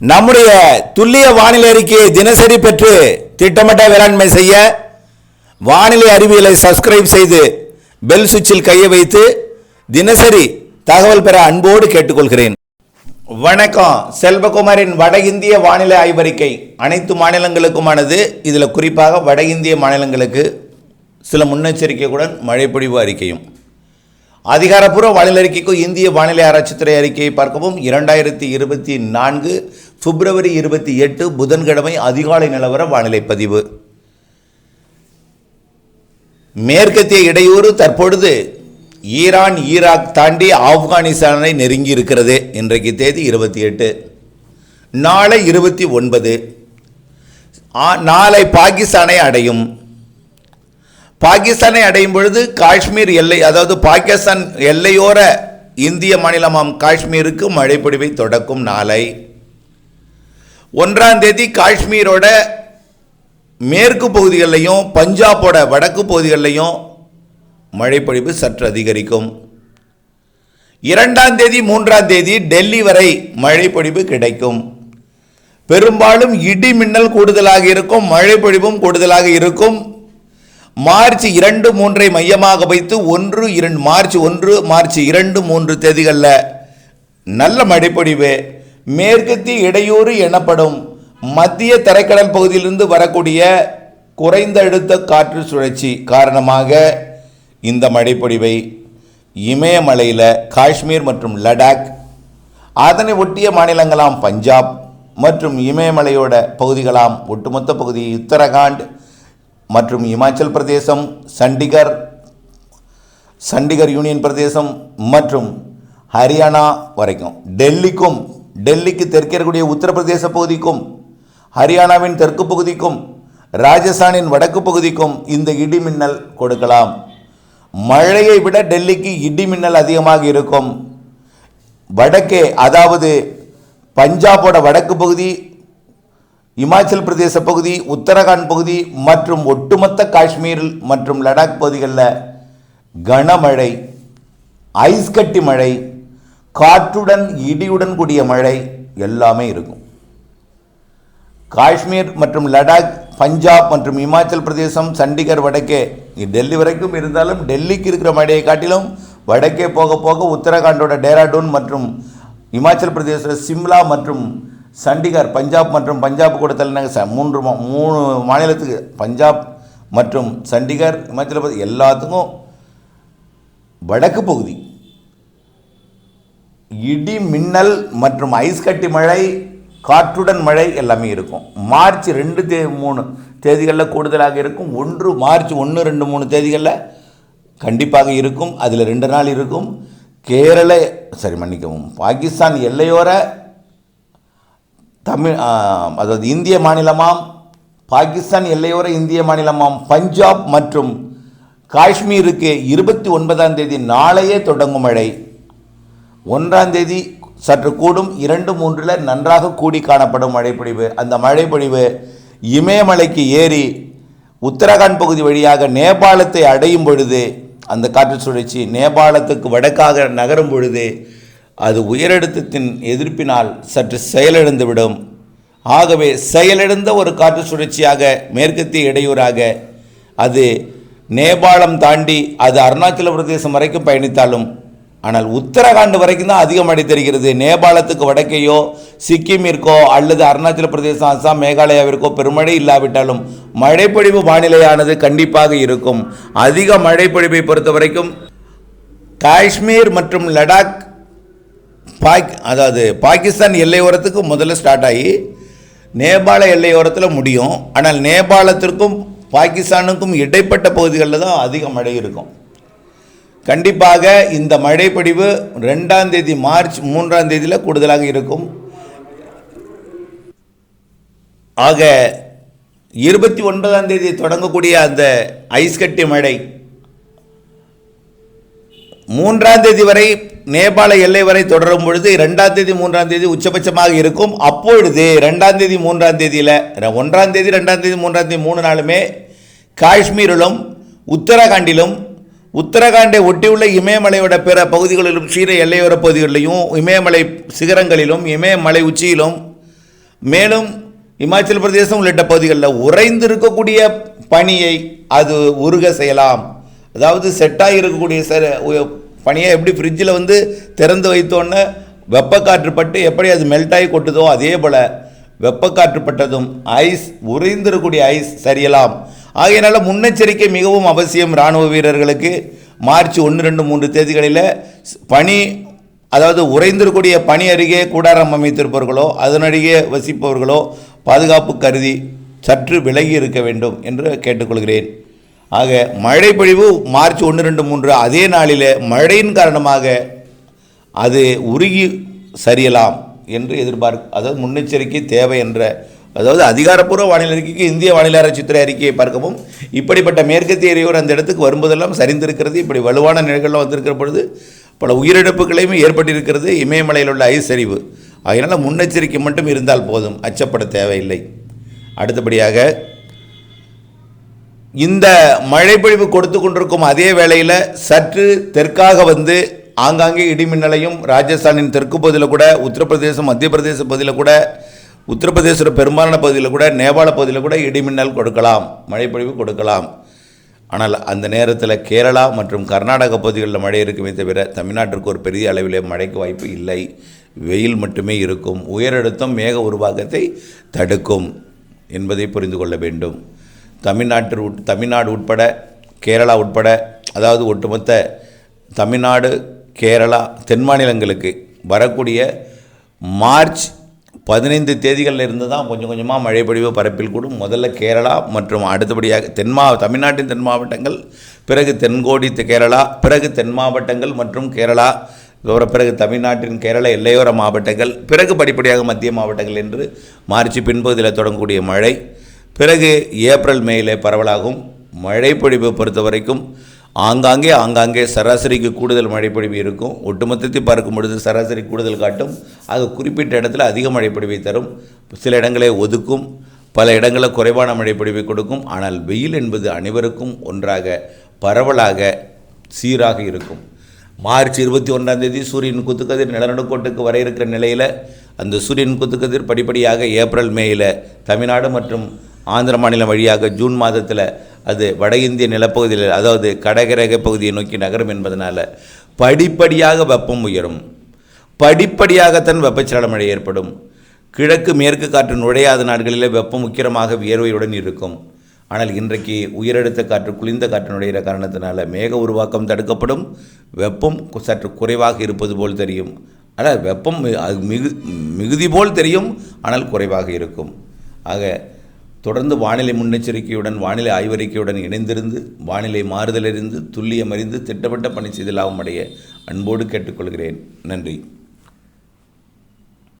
நம்முடைய துல்லிய வானிலை அறிக்கையை தினசரி பெற்று திட்டமிட்ட வேளாண்மை செய்ய வானிலை அறிவியலை சப்ஸ்கிரைப் செய்து பெல் சுவிட்சில் கையை வைத்து தினசரி தகவல் பெற அன்போடு கேட்டுக்கொள்கிறேன். வணக்கம். செல்வகுமாரின் வட இந்திய வானிலை ஆய்வறிக்கை அனைத்து மாநிலங்களுக்குமானது. இதில் குறிப்பாக வட இந்திய மாநிலங்களுக்கு சில முன்னெச்சரிக்கைகளுடன் மழைப்பொழிவு அறிக்கையும். அதிகாரப்பூர்வ வானிலை அறிக்கைக்கும் இந்திய வானிலை ஆராய்ச்சித்துறை அறிக்கையை பார்க்கவும் இரண்டாயிரத்தி இருபத்தி நான்கு பிப்ரவரி இருபத்தி எட்டு புதன்கிழமை அதிகாலை நிலவர வானிலை பதிவு. மேற்கத்திய இடையூறு தற்பொழுது ஈரான் ஈராக் தாண்டி ஆப்கானிஸ்தானை நெருங்கி இருக்கிறது இன்றைக்கு தேதி இருபத்தி எட்டு. நாளை இருபத்தி ஒன்பது. நாளை பாகிஸ்தானை அடையும். பாகிஸ்தானை அடையும் பொழுது காஷ்மீர் எல்லை அதாவது பாகிஸ்தான் எல்லையோர இந்திய மாநிலமாம் காஷ்மீருக்கு மழைப்பொழிவை தொடக்கும் நாளை. ஒன்றாம் தேதி காஷ்மீரோட மேற்கு பகுதிகளிலையும் பஞ்சாபோட வடக்கு பகுதிகளிலையும் மழைப்பொழிவு சற்று அதிகரிக்கும். இரண்டாம் தேதி மூன்றாம் தேதி டெல்லி வரை மழைப்பொழிவு கிடைக்கும். பெரும்பாலும் இடி மின்னல் கூடுதலாக இருக்கும் மழைப்பொழிவும் கூடுதலாக இருக்கும். மார்ச் இரண்டு மூன்றை மையமாக வைத்து ஒன்று இரண்டு மார்ச் ஒன்று மார்ச் இரண்டு மூன்று தேதிகளில் நல்ல மழைப்பொழிவு. மேற்கத்திய இடையூறு எனப்படும் மத்திய தரைக்கடல் பகுதியிலிருந்து வரக்கூடிய குறைந்த அழுத்த காற்று சுழற்சி காரணமாக இந்த மழைப்பொழிவை இமயமலையில் காஷ்மீர் மற்றும் லடாக் அதனை ஒட்டிய மாநிலங்களாம் பஞ்சாப் மற்றும் இமயமலையோட பகுதிகளாம் ஒட்டுமொத்த பகுதி உத்தரகாண்ட் மற்றும் இமாச்சல் பிரதேசம் சண்டிகர் சண்டிகர் யூனியன் பிரதேசம் மற்றும் ஹரியானா வரைக்கும் டெல்லிக்கும் டெல்லிக்கு தெற்கே இருக்கக்கூடிய உத்தரப்பிரதேச பகுதிக்கும் ஹரியானாவின் தெற்கு பகுதிக்கும் ராஜஸ்தானின் வடக்கு பகுதிக்கும் இந்த இடி மின்னல் கொடுக்கலாம். மழையை விட டெல்லிக்கு இடி மின்னல் அதிகமாக இருக்கும். வடக்கே அதாவது பஞ்சாபோட வடக்கு பகுதி இமாச்சல் பிரதேச பகுதி உத்தரகாண்ட் பகுதி மற்றும் ஒட்டுமொத்த காஷ்மீரில் மற்றும் லடாக் பகுதிகளில் கனமழை ஐஸ்கட்டி மழை காற்றுடன் இடியுடன் கூடிய மழை எல்லாமே இருக்கும். காஷ்மீர் மற்றும் லடாக் பஞ்சாப் மற்றும் இமாச்சல் பிரதேசம் சண்டிகர் வடக்கே டெல்லி வரைக்கும் இருந்தாலும் டெல்லிக்கு இருக்கிற மழையை காட்டிலும் வடக்கே போக போக உத்தரகாண்டோட டேராடூன் மற்றும் இமாச்சல் பிரதேச சிம்லா மற்றும் சண்டிகர் பஞ்சாப் மற்றும் பஞ்சாப் கூட தலைநகர் மூன்று மா- மூணு மாநிலத்துக்கு பஞ்சாப் மற்றும் சண்டிகர் இமாச்சல பிரதேசம் எல்லாத்துக்கும் வடக்கு பகுதி. இடி மின்னல் மற்றும் ஐஸ்கட்டி மழை காற்றுடன் மழை எல்லாமே இருக்கும். மார்ச் ரெண்டு தே மூணு தேதிகளில் கூடுதலாக இருக்கும். ஒன்று மார்ச் ஒன்று ரெண்டு மூணு தேதிகளில் கண்டிப்பாக இருக்கும். அதில் ரெண்டு நாள் இருக்கும். கேரள சரி மன்னிக்கவும். பாகிஸ்தான் எல்லையோர தமிழ் அதாவது இந்திய மாநிலமாம் பாகிஸ்தான் எல்லையோர இந்திய மாநிலமாம் பஞ்சாப் மற்றும் காஷ்மீருக்கு இருபத்தி ஒன்பதாம் தேதி நாளையே தொடங்கும் மழை. ஒன்றாம் தேதி சற்று கூடும் இரண்டு மூன்றில் நன்றாக கூடி காணப்படும் மழைப்பொழிவு. அந்த மழைப்பொழிவு இமயமலைக்கு ஏறி உத்தரகாண்ட் பகுதி வழியாக நேபாளத்தை அடையும் பொழுது அந்த காற்று சுழற்சி நேபாளத்துக்கு வடக்காக நகரும் பொழுது அது உயரழுத்தத்தின் எதிர்ப்பினால் சற்று செயலிழந்துவிடும் ஆகவே செயலிழந்த ஒரு காற்று சுழற்சியாக மேற்கத்திய இடையூறாக அது நேபாளம் தாண்டி அது அருணாச்சல பிரதேசம் வரைக்கும் பயணித்தாலும் ஆனால் உத்தரகாண்ட் வரைக்கும் தான் அதிக மழை தெரிகிறது நேபாளத்துக்கு வடக்கேயோ சிக்கிமிற்கோ அல்லது அருணாச்சல பிரதேசம் அசாம் மேகாலயாவிற்கோ பெருமழை இல்லாவிட்டாலும் மழைப்பொழிவு வானிலையானது கண்டிப்பாக இருக்கும். அதிக மழைப்பொழிவை பொறுத்த வரைக்கும் காஷ்மீர் மற்றும் லடாக் பாக் அதாவது பாகிஸ்தான் எல்லையோரத்துக்கு முதல்ல ஸ்டார்ட் ஆகி நேபாள எல்லையோரத்தில் முடியும். ஆனால் நேபாளத்திற்கும் பாகிஸ்தானுக்கும் இடைப்பட்ட பகுதிகளில் தான் அதிக மழை இருக்கும். கண்டிப்பாக இந்த மழைப்பொழிவு ரெண்டாம் தேதி மார்ச் மூன்றாம் தேதியில் கூடுதலாக இருக்கும். ஆக இருபத்தி ஒன்பதாம் தேதி தொடங்கக்கூடிய அந்த ஐஸ் கட்டி மழை மூன்றாம் தேதி வரை நேபாள எல்லை வரை தொடரும் பொழுது ரெண்டாம் தேதி மூன்றாம் தேதி உச்சபட்சமாக இருக்கும். அப்பொழுது ரெண்டாம் தேதி மூன்றாம் தேதியில் ஒன்றாம் தேதி ரெண்டாம் தேதி மூன்றாம் தேதி மூணு நாளுமே காஷ்மீரிலும் உத்தரகாண்டிலும் உத்தரகாண்டை ஒட்டியுள்ள இமயமலையோட பிற பகுதிகளிலும் சீன எல்லையோர பகுதிகளிலும் இமயமலை சிகரங்களிலும் இமயமலை உச்சியிலும் மேலும் இமாச்சல பிரதேசம் உள்ளிட்ட பகுதிகளில் உறைந்து இருக்கக்கூடிய பனியை அது உருக செய்யலாம். அதாவது செட்டாகி இருக்கக்கூடிய ச பனியை எப்படி ஃப்ரிட்ஜில் வந்து திறந்து வைத்தோன்னே வெப்பக்காற்று பட்டு எப்படி அது மெல்ட் ஆகி கொட்டுதோ அதே போல் வெப்பக்காற்று பட்டதும் ஐஸ் உறைந்திருக்கக்கூடிய ஐஸ் சரியலாம். ஆகையினால முன்னெச்சரிக்கை மிகவும் அவசியம் இராணுவ வீரர்களுக்கு. மார்ச் ஒன்று ரெண்டு மூன்று தேதிகளில் ஸ்- பனி அதாவது உறைந்திருக்கூடிய பனி அருகே கூடாரம் அமைத்திருப்பவர்களோ அதனருகே வசிப்பவர்களோ பாதுகாப்பு கருதி சற்று விலகி இருக்க வேண்டும் என்று கேட்டுக்கொள்கிறேன். ஆக மழை பொழிவு மார்ச் ஒன்று ரெண்டு மூன்று அதே நாளில் மழையின் காரணமாக அது உருகி சரியலாம் என்று எதிர்பார்க்க அதாவது முன்னெச்சரிக்கை தேவை என்ற அதாவது அதிகாரப்பூர்வ வானிலை அறிக்கைக்கு இந்திய வானிலை ஆராய்ச்சித்துறை அறிக்கையை பார்க்கவும் இப்படிப்பட்ட மேற்கத்திய இறையோர் அந்த இடத்துக்கு வரும்போதெல்லாம் சரிந்திருக்கிறது இப்படி வலுவான நிலைகள்லாம் வந்திருக்கிற பொழுது பல உயிரிழப்புகளையும் ஏற்பட்டிருக்கிறது இமயமலையில் உள்ள ஐசரிவு அதனால் முன்னெச்சரிக்கை மட்டும் இருந்தால் போதும் அச்சப்பட தேவையில்லை. அடுத்தபடியாக இந்த மழைப்பொழிவு கொடுத்து கொண்டிருக்கும் அதே வேளையில் சற்று தெற்காக வந்து ஆங்காங்கே இடிமின்னலையும் ராஜஸ்தானின் தெற்கு பகுதியில் கூட உத்தரப்பிரதேசம் மத்திய பிரதேச பகுதியில் கூட உத்தரப்பிரதேசோட பெரும்பாலான பகுதியில் கூட நேபாள பகுதியில் கூட இடிமின்னல் கொடுக்கலாம் மழைப்பொழிவு கொடுக்கலாம். ஆனால் அந்த நேரத்தில் கேரளா மற்றும் கர்நாடக பகுதிகளில் மழை இருக்குமே தவிர தமிழ்நாட்டிற்கு ஒரு பெரிய அளவிலே மழைக்கு வாய்ப்பு இல்லை. வெயில் மட்டுமே இருக்கும். உயரழுத்தம் மேக உருவாக்கத்தை தடுக்கும் என்பதை புரிந்து கொள்ள வேண்டும். தமிழ்நாட்டு உட் தமிழ்நாடு உட்பட கேரளா உட்பட அதாவது ஒட்டுமொத்த தமிழ்நாடு கேரளா தென் மாநிலங்களுக்கு வரக்கூடிய மார்ச் பதினைந்து தேதிகளில் இருந்து தான் கொஞ்சம் கொஞ்சமாக மழை பொழிவு பரப்பில் கூடும். முதல்ல கேரளா மற்றும் அடுத்தபடியாக தென்மா தமிழ்நாட்டின் தென் மாவட்டங்கள் பிறகு தென்கோடி கேரளா பிறகு தென் மாவட்டங்கள் மற்றும் கேரளா இதோட பிறகு தமிழ்நாட்டின் கேரள எல்லையோர மாவட்டங்கள் பிறகு படிப்படியாக மத்திய மாவட்டங்கள் என்று மார்ச் பின்பகுதியில் தொடங்கக்கூடிய மழை பிறகு ஏப்ரல் மேயிலே பரவலாகும். மழைப்பொழிவு பொறுத்த வரைக்கும் ஆங்காங்கே ஆங்காங்கே சராசரிக்கு கூடுதல் மழைப்பொழிவு இருக்கும். ஒட்டுமொத்தத்தை பார்க்கும் பொழுது சராசரி கூடுதல் காட்டும். அது குறிப்பிட்ட இடத்துல அதிக மழைப்பொழிவை தரும். சில இடங்களை ஒதுக்கும். பல இடங்களில் குறைவான மழைப்பொழிவை கொடுக்கும். ஆனால் வெயில் என்பது அனைவருக்கும் ஒன்றாக பரவலாக சீராக இருக்கும். மார்ச் இருபத்தி ஒன்றாம் தேதி சூரியன் குத்துக்கதிர் நிலநடுக்கோட்டுக்கு வர இருக்கிற நிலையில் அந்த சூரியன் குத்துக்கதிர் படிப்படியாக ஏப்ரல் மேயில் தமிழ்நாடு மற்றும் ஆந்திர மாநிலம் வழியாக ஜூன் மாதத்தில் அது வட இந்திய நிலப்பகுதியில் அதாவது கடகரக பகுதியை நோக்கி நகரும் என்பதனால் படிப்படியாக வெப்பம் உயரும். படிப்படியாகத்தான் வெப்பச்சலன மழை ஏற்படும். கிழக்கு மேற்கு காற்று நுழையாத நாடுகளிலே வெப்பம் உக்கிரமாக வியர்வையுடன் இருக்கும். ஆனால் இன்றைக்கு உயரழுத்த காற்று குளிர்ந்த காற்று நுழைகிற காரணத்தினால மேக உருவாக்கம் தடுக்கப்படும். வெப்பம் சற்று குறைவாக இருப்பது போல் தெரியும். ஆனால் வெப்பம் மிகு மிகுதி போல் தெரியும் ஆனால் குறைவாக இருக்கும். ஆக தொடர்ந்து வானிலை முன்னெச்சரிக்கையுடன் வானிலை ஆய்வறிக்கையுடன் இணைந்திருந்து வானிலை மாறுதலிருந்து துல்லியமறிந்து திட்டமிட்ட பணி செய்தலாகும் அடைய அன்போடு கேட்டுக்கொள்கிறேன். நன்றி.